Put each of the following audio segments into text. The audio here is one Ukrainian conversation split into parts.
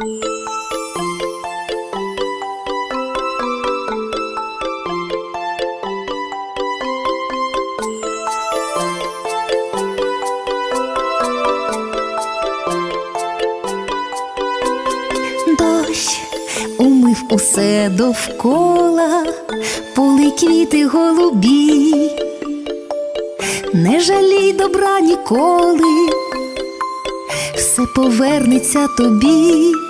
Дощ умив усе довкола, поли квіти голубі, не жалій добра ніколи, все повернеться тобі.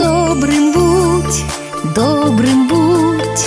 Добрим будь, добрим будь,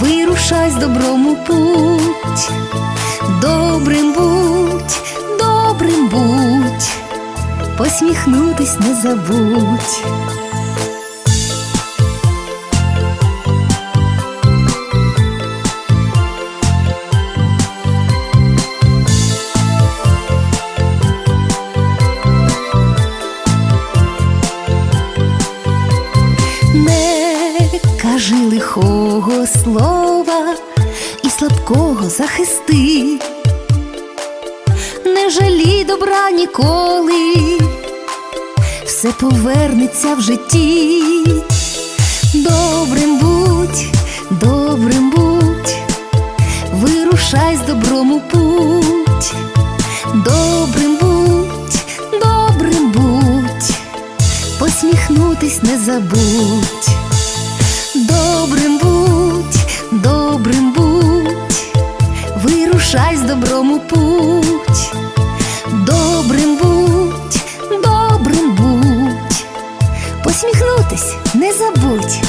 вирушай з доброму путь. Добрим будь, добрим будь, посміхнутись не забудь. Кажи лихого слова і слабкого захисти, не жалій добра ніколи, все повернеться в житті. Добрим будь, добрим будь, вирушай з добром у путь. Добрим будь, добрим будь, посміхнутись не забудь. Не забудь.